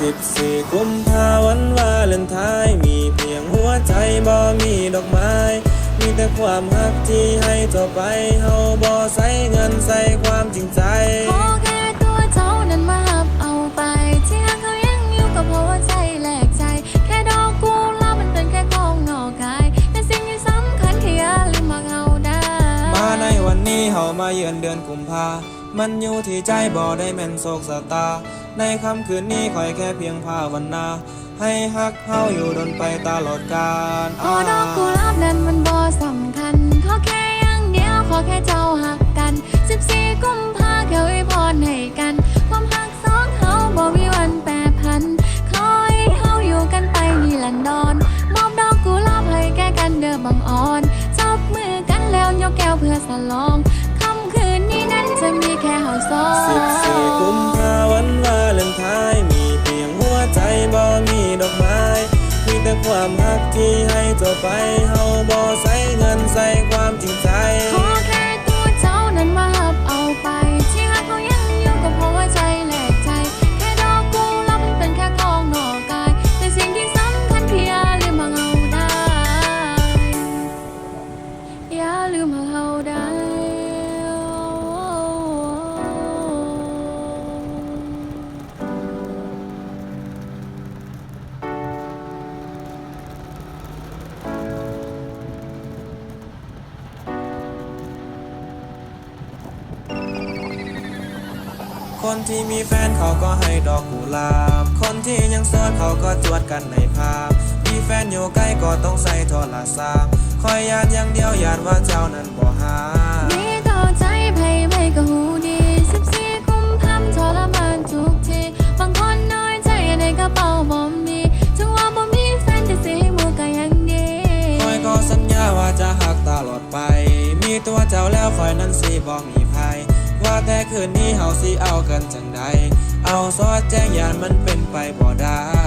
สิบสี่กุมภาวันวาเลนไทน์มีเพียงหัวใจบ่มีดอกไม้ มีแต่ความรักที่ให้ต่อไป เฮาบ่ใส่เงินใส่ความจริงใจ ขอแค่ตัวเจ้านั้นมาหับเอาไป ที่หากเขายังอยู่กับหัวใจแหลกใจ แค่ดอกกุหลาบมันเป็นแค่ของนอกกายแต่สิ่งที่สำคัญคืออย่าลืมมาเอาได้ มาในวันนี้เฮามาเยือนเดือนกุมภา มันอยู่ที่ใจบ่ได้แม่นโศกสตา ในคำคืนนี้คอยแค่เพียงภาวนา ให้ฮักเฮาอยู่ดนไปตลอดกาลขอดอกกุหลาบนั้นมันบ่สำ แต่ความหักที่ให้ต่อไปเฮาบ่ คนที่มีแฟนเขาก็ให้ดอกกุหลาบ คนที่ยังโสดเขาก็จวดกันในภาพ มีแฟนอยู่ใกล้ก็ต้องใส่โทรศัพท์คอยยานอย่างเดียวยานว่าเจ้านั้นบ่หามีต่อใจไพ่ไพ่ก็หูดีสิบสี่กุมภาพันธ์ทรมานทุกที บางคนน้อยใจในกระเป๋าบ่มีถึงว่าบ่มีแฟนแต่สิให้หมูก็ยังดีคอยก็สัญญาว่าจะหักตลอดไป มีตัวเจ้าแล้วคอยนั้นสิบ่มีภัย ว่าแต่คืนนี้เฮาสิเอากันจังใดเอาซอดแจ้งยานมันเป็นไปบ่ได้